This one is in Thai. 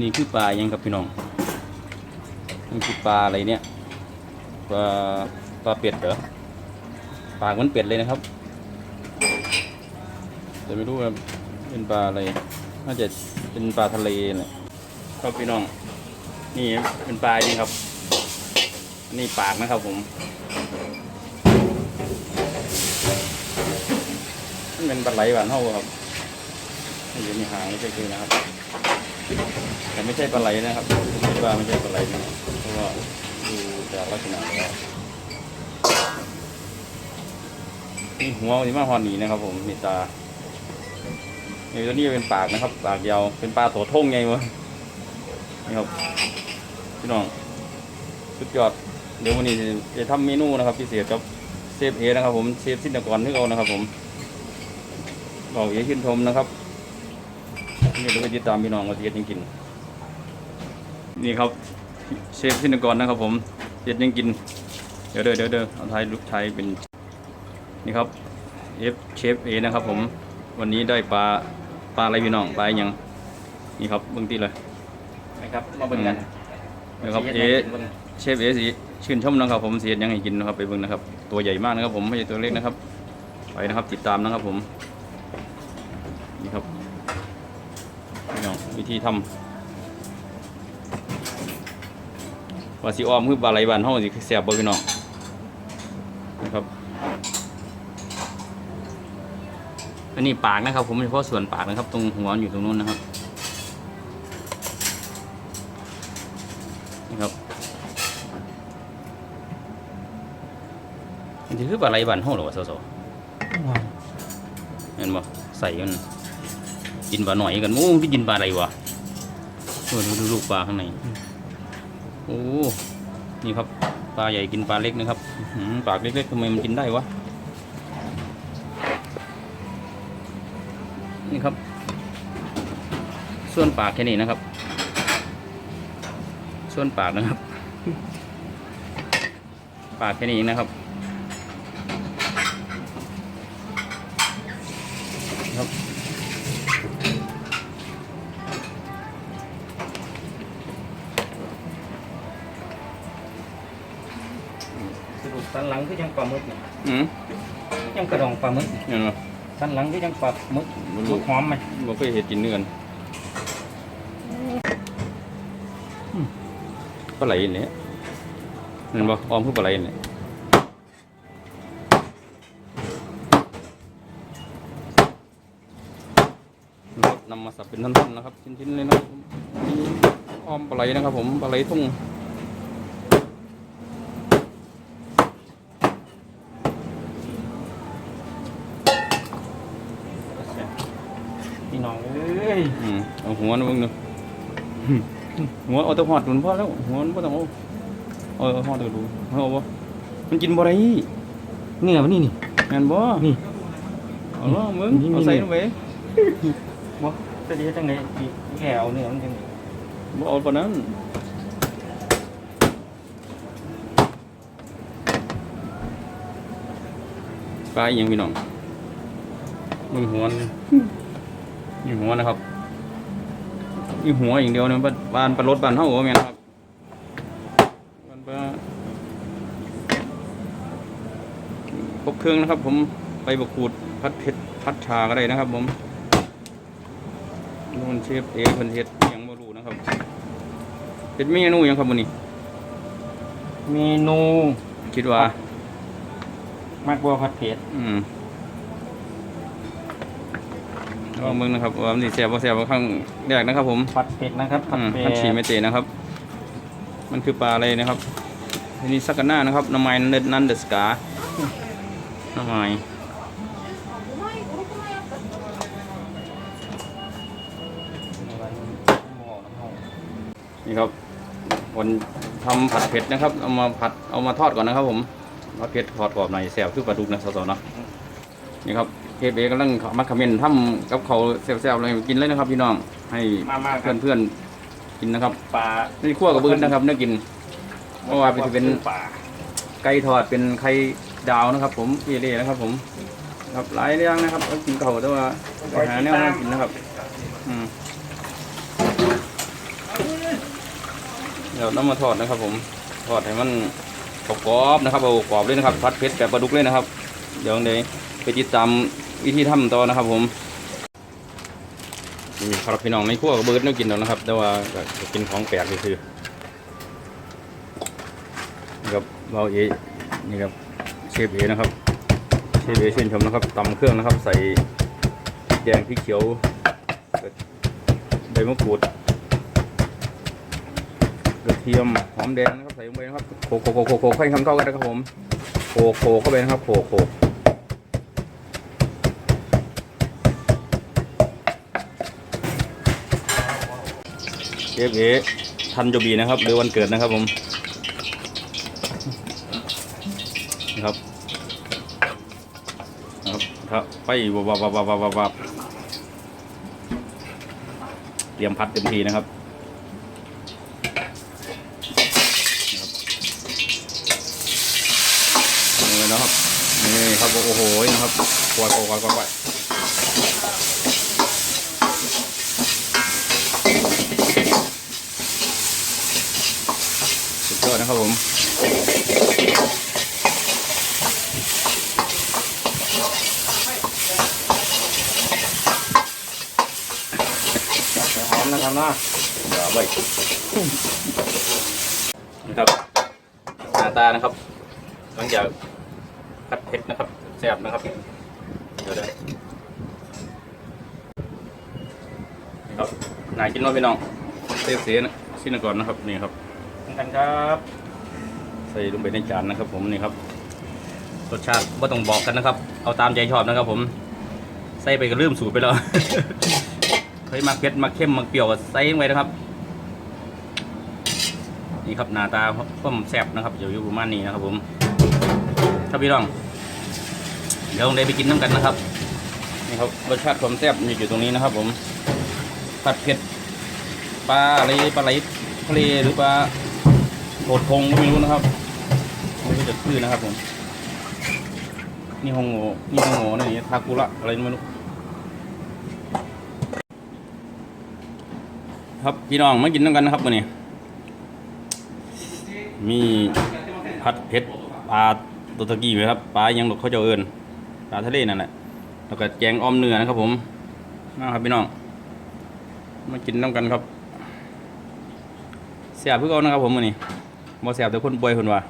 นี่คือปลายังครับพี่น้องนี่คือปลาอะไรเนี่ยปลาปลาเป็ดเหรอปากมันเป็ดเลยนะครับแต่ไม่รู้ว่าเป็นปลาอะไรน่าจะเป็นปลาทะเลแหละครับพี่น้อง นี่เป็นปลาจริงครับ นี่ปากนะครับผมมันเป็นปลาไหลหวานเท่าครับนี่อยู่ในหางไม่ใช่คือนะครับ แต่ไม่ใช่ปลาไหลนะครับคิดว่าไม่ใช่ปลาไหลนะเพราะว่าดูจากลักษณะแล้วนี่หัวนี่มาหอนหนีนะครับ ผมนี่ตานี่ตัวนี้เป็นปากนะครับ ปากยาวเป็นปลาโถท่งไงวะนี่ครับพี่น้องสุดยอดเดี๋ยววันนี้จะทำเมนูนะครับพิเศษกับเชฟเอนะครับผมเชฟสินกรที่เรานะครับ ผมบอกอย่าชื่นชมนะครับ นี่เราไปติดตามพี่น้องว่าจะเฮ็ดหยังกิน นี่ครับเชฟชินกรนะครับผมเฮ็ดหยังกิน เดี๋ยวเด้อเดี๋ยวเด้อเอาท้ายลูกชายเป็นนี่ครับเอฟเชฟเอนะครับผมวันนี้ได้ปลาปลาอะไรพี่น้องปลาอหยังนี่ครับเบื้องต้นเลยนะครับมาเบิ่งกันนะครับเอเชฟเอสีชื่นชมนะครับผมเสียดยังให้กินนะครับไปเบิ่งนะครับ ตัวใหญ่มากนะครับผมไม่ใช่ตัวเล็กนะครับ ไปนะครับติดตามนะครับผมนี่ครับพี่น้อง วิธีทำว่าสิอ้อมคือปลาไหลบานเฮาสิแซ่บบ่พี่น้องนะครับอันนี้ปากนะครับ ผมเฉพาะส่วนปากนะครับ ตรงหัวอยู่ตรงนู้นนะครับนี่ครับอันนี้คือปลาไหลบานเฮาเหรอวะสาวๆเห็นบ่ใส่กัน กินปลาหน่อยกันโอ้ที่กินปลาอะไรวะดูดูลูกปลาข้างในโอ้นี่ครับปลาใหญ่กินปลาเล็กนะครับอื้อหือปากเล็กๆทำไมมันกินได้วะนี่ครับ ส่วนปากแค่นี้นะครับ ส่วนปากนะครับ ปากแค่นี้นะครับ สรุปสันหลังคือยังปลาหมึกนี่อืมยังกระดองปลาหมึกนี่เห็นไหมสันหลังคือยังปลาหมึกบ่หมึรู้กหอมไหมบ่เคยเห็นกินเนื้อกันอืมปลาไหลเนี่ยเห็นบ่ออมคือปลาไหลเนี่ยนะครับนำมาสับเป็นท่อนๆนะครับชิ้นๆเลยนะครับนี่ออมปลาไหลนะครับผมปลาไหลทุ่ง พี่น้องเอ้ ยอืมเอาหัวนะเบิ่งดูหัวเอาแตัวหอดมันพอแล้วหัวมันบ่ต้องเอาเอาเอาหอดเดี๋ยวดูเอาบ่มันกินบ่ได้เนื้อมันนี่นี่แม่นบ่นี่ เอาล่ะมึงนี่เอาใส่นี่ ลงไปบ่จะดีจังไงอีแค่เอาเนื้อมันจังไงบ่เอาปานนั้นปลาอีหยังพี่น้องมึงหัวนี่ มีหัวนะครับมีหัวอย่างเดียวเนี่ยบ้านบ้านปลารถบ้านเฮาบ่แม่นครับบ้านปลาครบเครื่องนะครับ ผมไปบกขูดพัดเผ็ดพัดชาก็ได้นะครับ ผมนู่นเชฟเอเพิ่นเฮ็ดอิหยังบ่รู้นะครับเฮ็ดเมนูหยังครับมื้อนี้เมนูคิดว่า มากบัวผัดเผ็ดอืม ลองเบิ่งนะครับว่ามันสิแซ่บบ่แซ่บบ่ครั้งแรกนะครับ ผมผัดเผ็ดนะครับผัอืดมเผ็พันชีดเมเตนะครับ มันคือปลาอะไรนะครับอันนี้สักกันหน้านะครับน้ำมันเนนันเดสกาน้ำมันนี่ครับวันทำผัดเผ็ดนะครับเอามาผัดเอามาทอดก่อนนะครับ ผมผัดเผ็ดทอดกรอบหน่อยแซ่บคือปลาดุกนะสาวๆเนาะนี่ครับ เทปเอกำลังมาคอมเมนต์ทำกับเขาวแซ่บๆเลยกินเลยนะครับ พี่น้องให้มามาคเพื่รัอบนเพื่อนๆกินนะครับปลานี่ขั้วกับบืนนะครับเนื้อกิน เพราะว่าเป็น ปลาไก่ทอดเป็นไข่ดาวนะครับ ผมเอเล่นะครับ ผมครับหลายเรื่องนะครับเอากินเก่าแต่ว่าไปหาแนวมากินนะครับ อืมแล้วน้ำมาทอดนะครับ ผมทอดให้มันกรอบๆนะครับเอากรอบเลยนะครับพัดเผ็ดแบบปลาดุกเลยนะครับ เดี๋ยวเดี๋ยวไปติดตาม วิธีทำต่อนะครับ ผมนี่ครับพี่น้องในครัวก็เบิร์ดไม่กินแล้วนะครับ แต่ว่าก็กินของแปลกคือนี่ครับเราเอนี่ครับเชฟเอนะครับเชฟเอเช่นชมนะครับตำเครื่องนะครับ ใส่พริกแดงพริกเขียวใบมะกรูดกระเทียมหอมแดงนะครับใส่ลงไปนะครับโขกโขกโขกโขกโขกให้ทำเข้ากันนะครับผมโขกโขกเข้าไปนะครับโขกโขก เอฟเอทันโจบีนะครับหรือวันเกิดนะครับผมนะครับนะครับถ้าไปวับวับวับวับวับวับเตรียมพัดเต็มทีนะครับนี่นะครับนี่ครับโอ้โหนะครับกวาดกวาดกวาดกวาดกวาดสุดยอด นะครับผมหอมนะครับนะเดี๋ยวไว้นะครับหน้าตานะครับหลังจากผัดเผ็ดนะครับแซ่บนะครับเดี๋ยวได้ครับนายกินว่าพี่น้องเซฟเสียนะชิ้นก่อนนะครับนี่ครับเหมือน กันครับ ใส่ลงไปในจานนะครับ ผมนี่ครับรสชาติว่าต้องบอกกันนะครับ เอาตามใจชอบนะครับ ผมใส่ไปก็ลืมสูตรไปแล้วเคยมาเผ็ดมาเข้มมาเปรี้ยวก็ใส่ลงไปนะครับ นี่ครับหน้าตาพ่มแซ่บนะครับเดี๋ยวอยู่ประมาณนี้นะครับ ผมครับพี่น้อง เดี๋ยวได้ไปกินน้ำกันนะครับนี่ครับรสชาติความแซ่บมีอยู่ตรงนี้นะครับ ผมผัดเผ็ดปลาอะไรปลาไหลทะเลหรือปลา โขดพงก็ไม่รู้นะครับไม่รู้จะชื่อนะครับผมนี่ฮงโงนี่ฮงโงนี่ทากุระอะไรไม่รู้ครับพี่น้องมากินน้ำกันนะครับวันนี้มีผัดเผ็ดปลาตัวตะกี้ไหมครับปลายังหลกเขาจะเอิญปลาทะเลนั่นแหละแล้วก็แกงอ้อมเนื้อนะครับ ผมมาครับพี่น้องมากินน้ำกันครับเสียบเพื่อเอานะครับผมวันนี้ บ่เสียบแต่คนป่วยคนว่า